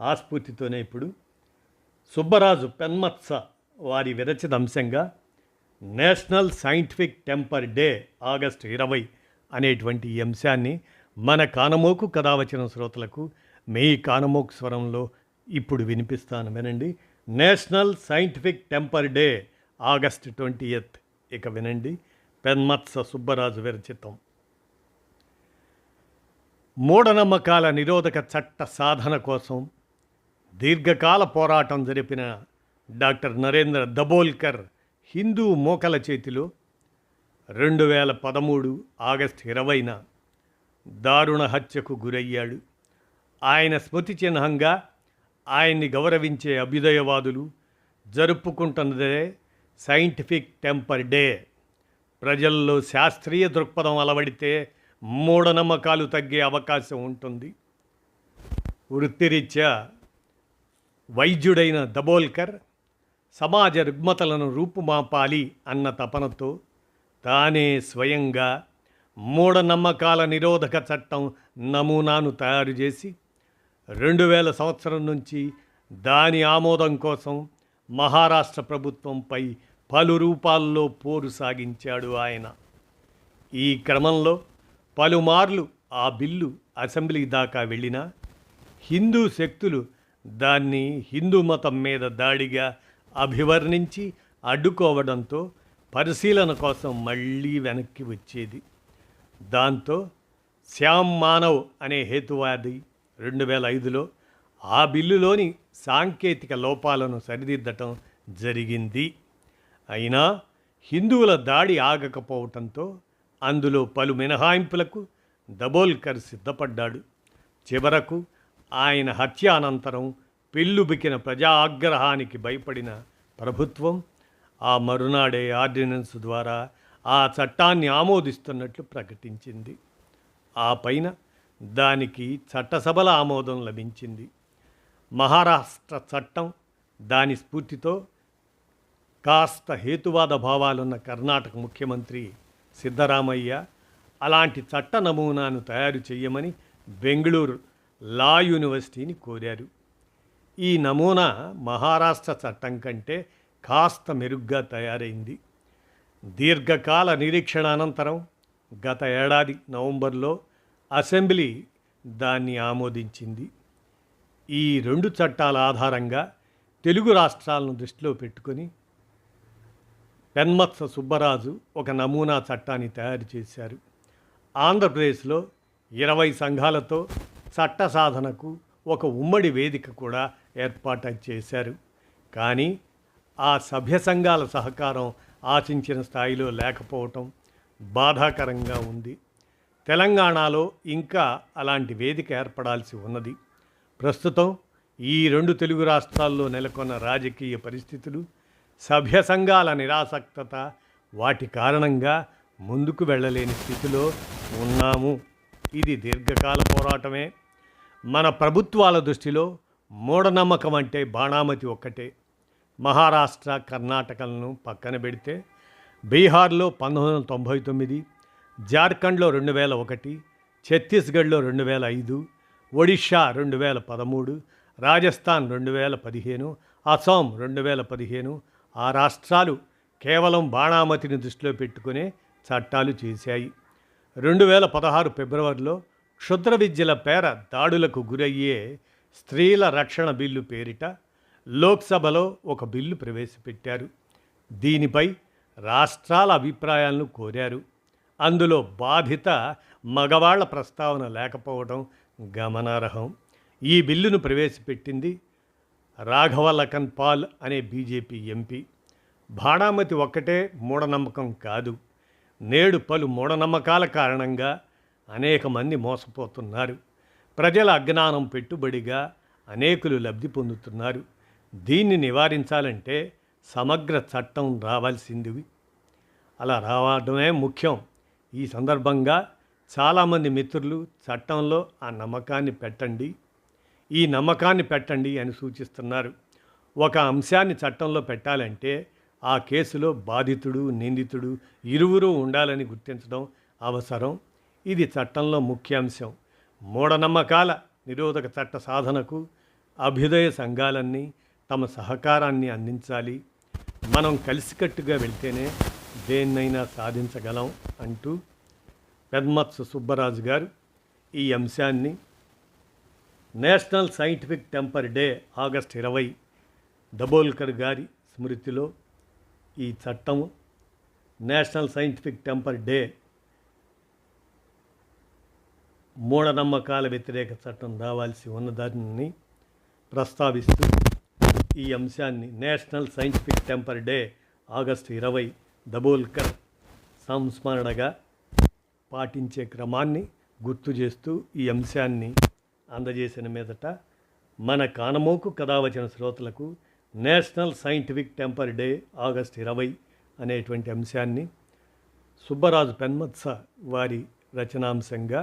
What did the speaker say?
ఆస్ఫూర్తితోనే ఇప్పుడు సుబ్బరాజు పెన్మత్స వారి విరచిత అంశంగా national scientific temper day August ఇరవై అనేటువంటి ఈ అంశాన్ని మన కానమోకు కథావచన శ్రోతలకు మీ కానమోకు స్వరంలో ఇప్పుడు వినిపిస్తాను వినండి. National scientific temper day August twenty eighth. ఇక వినండి. పెన్మత్స సుబ్బరాజు విరచితం. మూఢనమ్మకాల నిరోధక చట్ట సాధన కోసం దీర్ఘకాల పోరాటం జరిపిన డాక్టర్ నరేంద్ర దబోల్కర్ హిందూ మోకల చేతిలో రెండు వేల పదమూడు ఆగస్ట్ ఇరవైన దారుణ హత్యకు గురయ్యాడు. ఆయన స్మృతి చిహ్నంగా ఆయన్ని గౌరవించే అభ్యుదయవాదులు జరుపుకుంటున్నదే సైంటిఫిక్ టెంపర్ డే. ప్రజల్లో శాస్త్రీయ దృక్పథం అలవడితే మూఢనమ్మకాలు తగ్గే అవకాశం ఉంటుంది. వృత్తిరీత్యా వైద్యుడైన దబోల్కర్ సమాజ రుగ్మతలను రూపుమాపాలి అన్న తపనతో తానే స్వయంగా మూఢనమ్మకాల నిరోధక చట్టం నమూనాను తయారు చేసి రెండు వేల సంవత్సరం నుంచి దాని ఆమోదం కోసం మహారాష్ట్ర ప్రభుత్వంపై పలు రూపాల్లో పోరు సాగించాడు ఆయన. ఈ క్రమంలో పలుమార్లు ఆ బిల్లు అసెంబ్లీ దాకా వెళ్ళినా హిందూ శక్తులు దాన్ని హిందూ మతం మీద దాడిగా అభివర్ణించి అడ్డుకోవడంతో పరిశీలన కోసం మళ్ళీ వెనక్కి వచ్చేది. దాంతో శ్యామ్ మానవ్ అనే హేతువాది రెండు వేల ఐదులో ఆ బిల్లులోని సాంకేతిక లోపాలను సరిదిద్దటం జరిగింది. అయినా హిందువుల దాడి ఆగకపోవటంతో అందులో పలు మినహాయింపులకు దబోల్కర్ సిద్ధపడ్డాడు. చివరకు ఆయన హత్య అనంతరం పెళ్ళుబికిన ప్రజా ఆగ్రహానికి భయపడిన ప్రభుత్వం ఆ మరునాడే ఆర్డినెన్స్ ద్వారా ఆ చట్టాన్ని ఆమోదిస్తున్నట్లు ప్రకటించింది. ఆ పైన దానికి చట్టసభల ఆమోదం లభించింది. మహారాష్ట్ర చట్టం దాని స్ఫూర్తితో కాస్త హేతువాద భావాలున్న కర్ణాటక ముఖ్యమంత్రి సిద్ధరామయ్య అలాంటి చట్ట నమూనాను తయారు చేయమని బెంగళూరు లా యూనివర్సిటీని కోరారు. ఈ నమూనా మహారాష్ట్ర చట్టం కంటే కాస్త మెరుగ్గా తయారైంది. దీర్ఘకాల నిరీక్షణ అనంతరం గత ఏడాది నవంబర్లో అసెంబ్లీ దాన్ని ఆమోదించింది. ఈ రెండు చట్టాల ఆధారంగా తెలుగు రాష్ట్రాలను దృష్టిలో పెట్టుకొని పెన్మత్స సుబ్బరాజు ఒక నమూనా చట్టాన్ని తయారు చేశారు. ఆంధ్రప్రదేశ్లో ఇరవై సంఘాలతో చట్ట సాధనకు ఒక ఉమ్మడి వేదిక కూడా ఏర్పాటు చేశారు. కానీ ఆ సభ్య సంఘాల సహకారం ఆశించిన స్థాయిలో లేకపోవటం బాధాకరంగా ఉంది. తెలంగాణలో ఇంకా అలాంటి వేదిక ఏర్పడాల్సి ఉన్నది. ప్రస్తుతం ఈ రెండు తెలుగు రాష్ట్రాల్లో నెలకొన్న రాజకీయ పరిస్థితులు సభ్య సంఘాల నిరాసక్తత వాటి కారణంగా ముందుకు వెళ్ళలేని స్థితిలో ఉన్నాము. ఇది దీర్ఘకాల పోరాటమే. మన ప్రభుత్వాల దృష్టిలో మూఢనమ్మకం అంటే బాణామతి ఒక్కటే. మహారాష్ట్ర కర్ణాటకలను పక్కన పెడితే బీహార్లో పంతొమ్మిది వందల తొంభై తొమ్మిది జార్ఖండ్లో రెండు వేల ఒకటి ఛత్తీస్గఢ్లో రెండు వేల ఐదు ఒడిషా రెండు వేల పదమూడు రాజస్థాన్ రెండు వేల పదిహేను అస్సాం రెండు వేల పదిహేను ఆ రాష్ట్రాలు కేవలం బాణామతిని దృష్టిలో పెట్టుకునే చట్టాలు చేశాయి. రెండు వేల పదహారు ఫిబ్రవరిలో క్షుద్ర విద్యల పేర దాడులకు గురయ్యే స్త్రీల రక్షణ బిల్లు పేరిట లోక్సభలో ఒక బిల్లు ప్రవేశపెట్టారు. దీనిపై రాష్ట్రాల అభిప్రాయాలను కోరారు. అందులో బాధిత మగవాళ్ళ ప్రస్తావన లేకపోవడం గమనార్హం. ఈ బిల్లును ప్రవేశపెట్టింది రాఘవ లఖన్ పాల్ అనే బీజేపీ ఎంపీ. బాణామతి ఒక్కటే మూఢనమ్మకం కాదు. నేడు పలు మూఢనమ్మకాల కారణంగా అనేక మంది మోసపోతున్నారు. ప్రజల అజ్ఞానం పెట్టుబడిగా అనేకులు లబ్ధి పొందుతున్నారు. దీన్ని నివారించాలంటే సమగ్ర చట్టం రావాల్సింది అలా రావడమే ముఖ్యం. ఈ సందర్భంగా చాలామంది మిత్రులు చట్టంలో ఆ నమ్మకాన్ని పెట్టండి. ఈ నమ్మకాన్ని పెట్టండి అని సూచిస్తున్నారు. ఒక అంశాన్ని చట్టంలో పెట్టాలంటే ఆ కేసులో బాధితుడు నిందితుడు ఇరువురు ఉండాలని గుర్తించడం అవసరం. ఇది చట్టంలో ముఖ్యాంశం. మూఢనమ్మకాల నిరోధక చట్ట సాధనకు అభ్యుదయ సంఘాలన్నీ తమ సహకారాన్ని అందించాలి. మనం కలిసికట్టుగా వెళ్తేనే దేన్నైనా సాధించగలం అంటూ పెద్మత్స సుబ్బరాజు గారు ఈ అంశాన్ని national scientific temper day August ఇరవై దబోల్కర్ గారి స్మృతిలో ఈ చట్టము నేషనల్ సైంటిఫిక్ టెంపర్ డే మూఢనమ్మకాల వ్యతిరేక చట్టం రావాల్సి ఉన్నదాన్ని ప్రస్తావిస్తూ ఈ అంశాన్ని national scientific temper day August ఇరవై దబోల్కర్ సంస్మరణగా పాటించే క్రమాన్ని గుర్తు చేస్తూ ఈ అంశాన్ని అందజేసిన మీదట మన కానమోకు కథ వచ్చిన శ్రోతలకు national scientific temper day August ఇరవై అనేటువంటి అంశాన్ని సుబ్బరాజు పెన్మత్స వారి రచనాంశంగా